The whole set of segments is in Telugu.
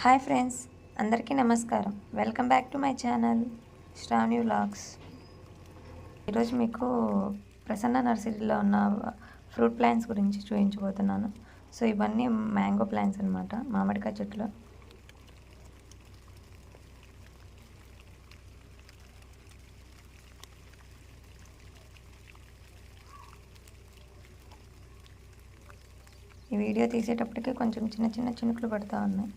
హాయ్ ఫ్రెండ్స్ అందరికీ నమస్కారం. Welcome back to my channel Shravani vlogs. ఈరోజు మీకు ప్రసన్న నర్సరీలో ఉన్న ఫ్రూట్ ప్లాంట్స్ గురించి చూపించబోతున్నాను. సో ఇవన్నీ మ్యాంగో ప్లాంట్స్ అనమాట మామిడికాయ చెట్లు ఈ వీడియో తీసేటప్పటికి కొంచెం చిన్న చిన్న చినుకులు పడుతూ ఉన్నాయి.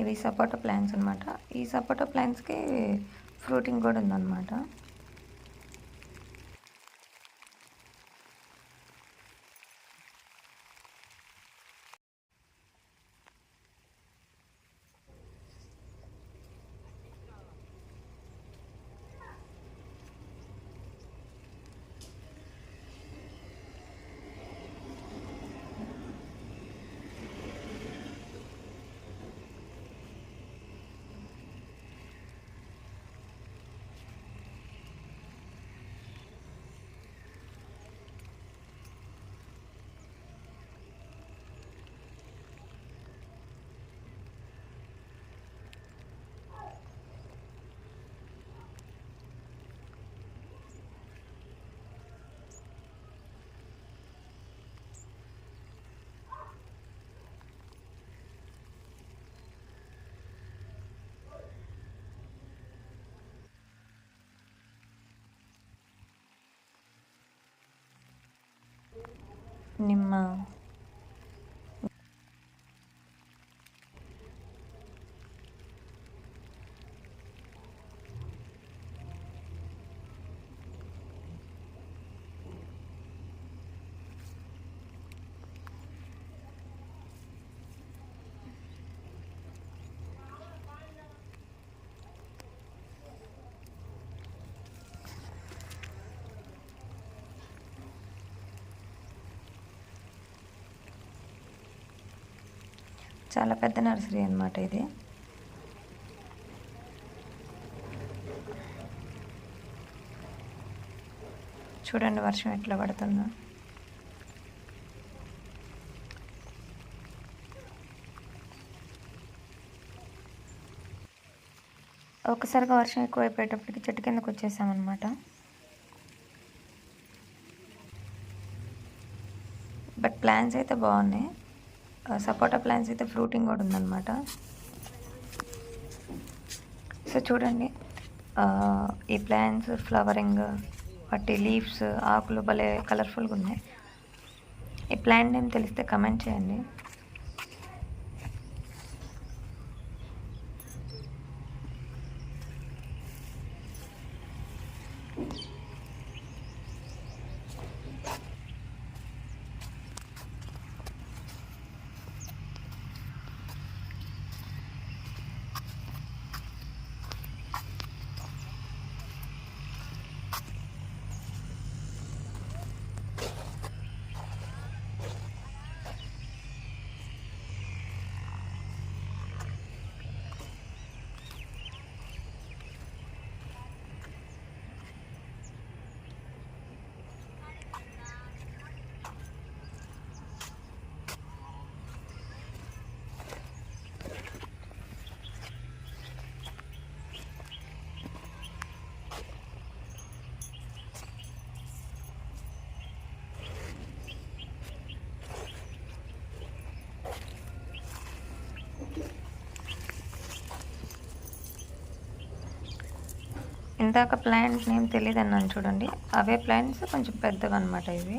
ఇవి సపోటా ప్లాంట్స్ అనమాట ఈ సపోటా ప్లాంట్స్కి ఫ్రూటింగ్ కూడా ఉందన్నమాట. నిమ్మ చాలా పెద్ద నర్సరీ అనమాట ఇది. చూడండి వర్షం ఎట్లా పడుతుందో. ఒక్కసారిగా వర్షం ఎక్కువ అయిపోయేటప్పటికి చెట్టు కిందకు వచ్చేసామన్నమాట. బట్ ప్లాన్స్ అయితే బాగున్నాయి. సపోటా ప్లాంట్స్ అయితే ఫ్రూటింగ్ కూడా ఉందన్నమాట. సో చూడండి ఈ ప్లాంట్స్ ఫ్లవరింగ్ వాటి లీవ్స్ ఆకులు భలే కలర్ఫుల్గా ఉన్నాయి. ఈ ప్లాంట్ నేమ్ తెలిస్తే కమెంట్ చేయండి. ఇందాక ప్లాంట్ నేమ్ తెలియదు అన్నాను చూడండి. అవే ప్లాంట్స్ కొంచెం పెద్దగా అనమాట ఇవి.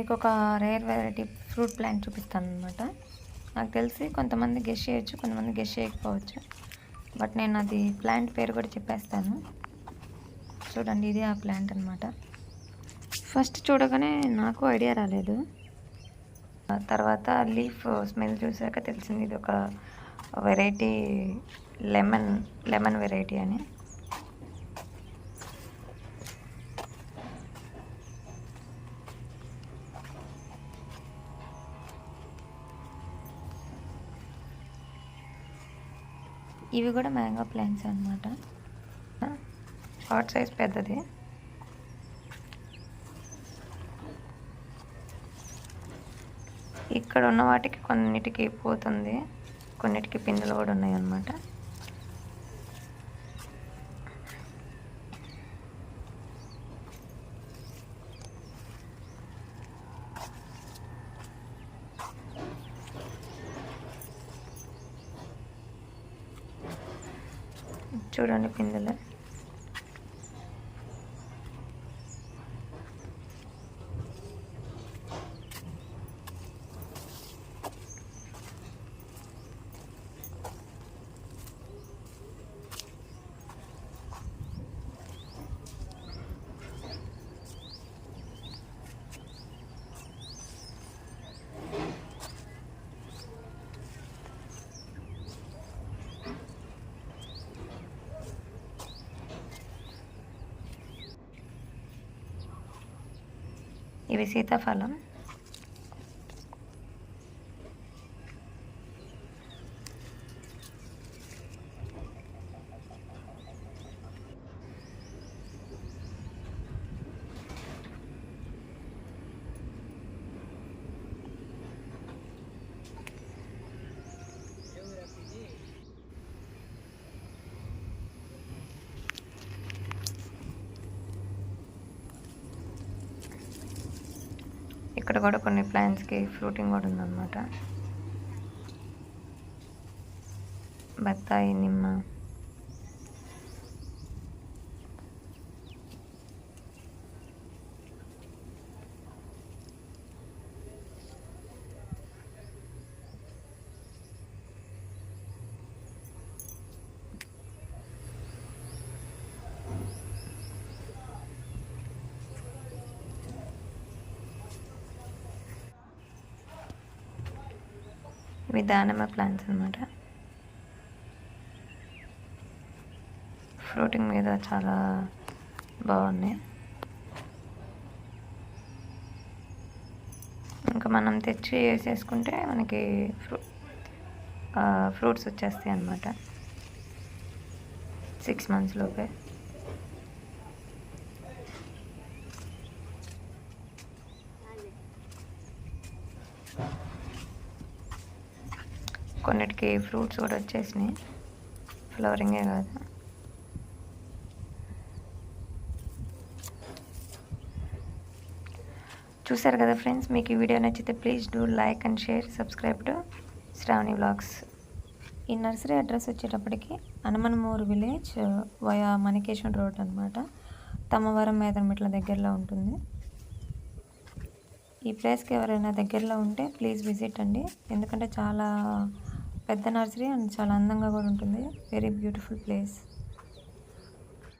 మీకు ఒక రేర్ వెరైటీ ఫ్రూట్ ప్లాంట్ చూపిస్తాను అనమాట నాకు తెలిసి కొంతమంది గెస్ చేయొచ్చు కొంతమంది గెస్ చేయకపోవచ్చు. బట్ నేను అది ప్లాంట్ పేరు కూడా చెప్పేస్తాను. చూడండి ఇది ఆ ప్లాంట్ అనమాట ఫస్ట్ చూడగానే నాకు ఐడియా రాలేదు. తర్వాత లీఫ్ స్మెల్ చూసాక తెలిసింది ఇది ఒక వెరైటీ లెమన్ లెమన్ వెరైటీ అని. ఇవి కూడా మ్యాంగో ప్లాంట్స్ అనమాట షార్ట్ సైజ్ పెద్దది. ఇక్కడ ఉన్న వాటికి కొన్నిటికి పోతుంది. కొన్నిటికి పిందులు కూడా ఉన్నాయి అన్నమాట చూడండి పిందులు. ఇవి సీతాఫలం. ఇక్కడ కూడా కొన్ని ప్లాంట్స్కి ఫ్రూటింగ్ కూడా ఉందన్నమాట. బత్తాయి నిమ్మ. ఇవి దానిమ్మ ప్లాంట్స్ అనమాట ఫ్రూటింగ్ మీద చాలా బాగున్నాయి. ఇంకా మనం తెచ్చి వేసేసుకుంటే మనకి ఫ్రూ ఫ్రూట్స్ వచ్చేస్తాయి అన్నమాట. సిక్స్ మంత్స్ లోపే. కొన్నిటికి ఫ్రూట్స్ కూడా వచ్చేసినాయి. ఫ్లవరింగే కాదు. చూసారు కదా ఫ్రెండ్స్ మీకు ఈ వీడియో నచ్చితే please do like and share subscribe to Shravani blogs ఈ నర్సరీ అడ్రస్ వచ్చేటప్పటికి Hanumanmur village via Manikeshwara road అనమాట తమ్మవరం మేదమిట్ల దగ్గరలో ఉంటుంది. ఈ ప్లేస్కి ఎవరైనా దగ్గరలో ఉంటే ప్లీజ్ విజిట్ అండి. ఎందుకంటే చాలా పెద్ద నర్సరీ అండ్ చాలా అందంగా కూడా ఉంటుంది. Very beautiful place